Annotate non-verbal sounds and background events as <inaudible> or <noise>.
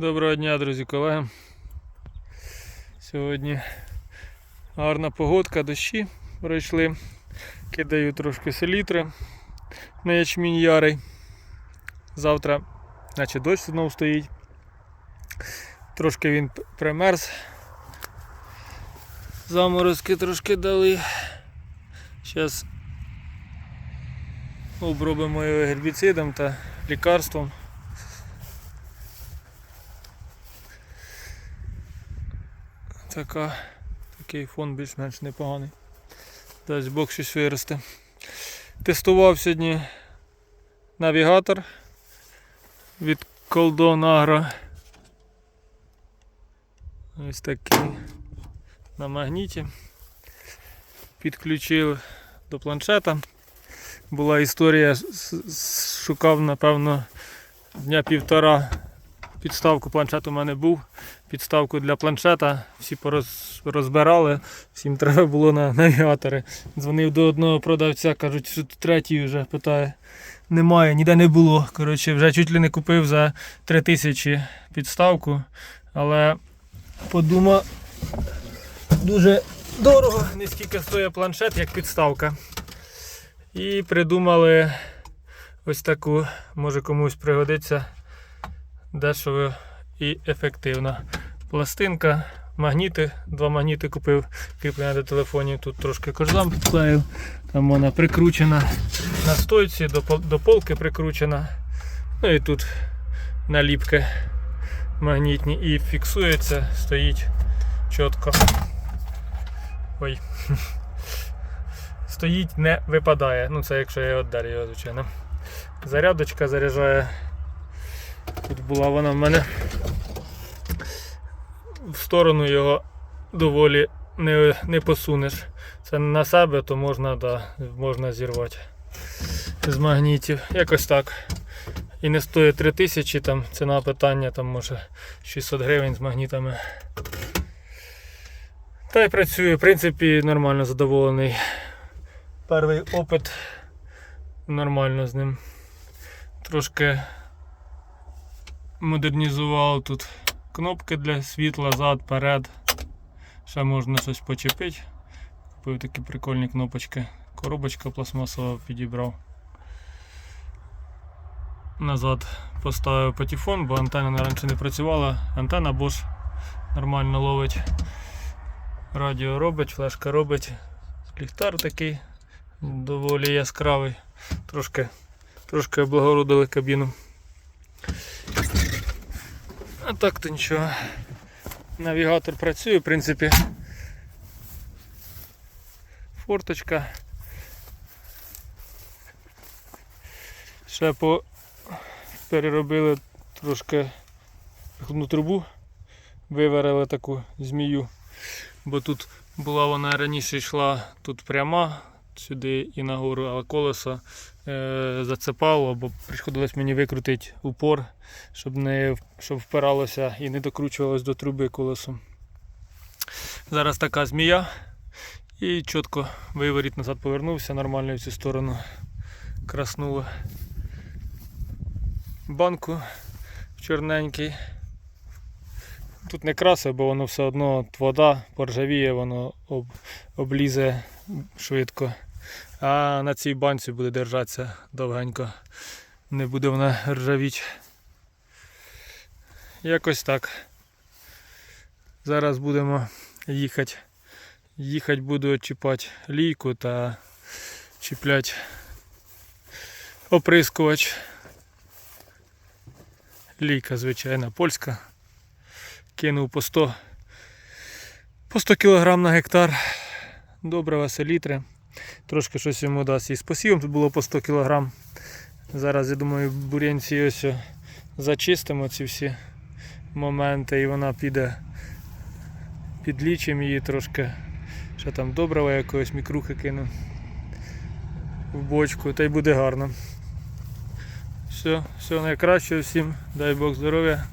Доброго дня, друзі, колеги. Сьогодні гарна погодка, дощі пройшли. Кидаю трошки селітри на ячмінь ярий. Завтра, наче дощ знову стоїть. Трошки він примерз. Заморозки трошки дали. Зараз обробимо його гербіцидом та лікарством. Така, такий фон більш-менш непоганий. Дасть Бог щось виросте. Тестував сьогодні навігатор від Колдон Агро. Ось такий на магніті. Підключив до планшета. Була історія, шукав, напевно, дня півтора. Підставку планшет у мене був. Підставку для планшета. Всі розбирали, всім треба було на навігатори. Дзвонив до одного продавця, кажуть, що третій вже питає. Немає, ніде не було. Коротше, вже чуть ли не купив за 3000 підставку. Але подумав, дуже дорого, не стільки стоїть планшет, як підставка. І придумали ось таку, може комусь пригодиться дешево і ефективно. Пластинка, магніти, два магніти купив, кріплення до телефонів. Тут трошки корзам підклеїв. Там вона прикручена на стойці, до, до полки прикручена. Ну і тут наліпки магнітні і фіксується, стоїть чітко. Ой. <laughs> Стоїть, не випадає. Ну це якщо я його, звичайно. Зарядочка заряджає. Тут була вона в мене. В сторону його доволі не, не посунеш. Це на себе, то можна, да, можна зірвати з магнітів. Якось так. І не стоїть 3000, там ціна питання, там може 600 гривень з магнітами. Та й працює, в принципі, нормально задоволений. Перший опит нормально з ним. Трошки модернізував тут кнопки для світла, зад, перед. Ще можна щось почепити. Купив такі прикольні кнопочки. Коробочка пластмасова підібрав. Назад поставив патефон, бо антенна раніше не працювала. Антенна Bosch нормально ловить. Радіо робить, флешка робить. Ліхтар такий доволі яскравий. Трошки, трошки облагородили кабіну. А так то нічого. Навігатор працює, в принципі. Форточка. Ще по переробили трошки виходну трубу, виварили таку змію, бо тут була вона раніше йшла тут пряма, сюди і нагору, а колесо е, зацепало, бо приходилось мені викрутити упор, щоб не щоб впиралося і не докручувалось до труби колесо. Зараз така змія. І чітко виворіт назад повернувся, нормально в цю сторону краснуло. Банку чорненький. Тут не краси, бо воно все одно вода поржавіє, воно об, облізе швидко. А на цій банці буде держатися довгенько. Не буде вона ржавіть. Якось так. Зараз будемо їхати. Їхати буду чіпати лійку та чіпляти оприскувач. Лійка, звичайна, польська. Кинув по 100, по 100 кг на гектар. Добре, селітри. Трошки щось йому дасть. І з посівом тут було по 100 кг. Зараз, я думаю, бурянці ось зачистимо ці всі моменти і вона піде, підлічимо її трошки. Ще там доброго якогось мікрухи кину в бочку, та й буде гарно. Все, все найкраще всім, дай Бог здоров'я.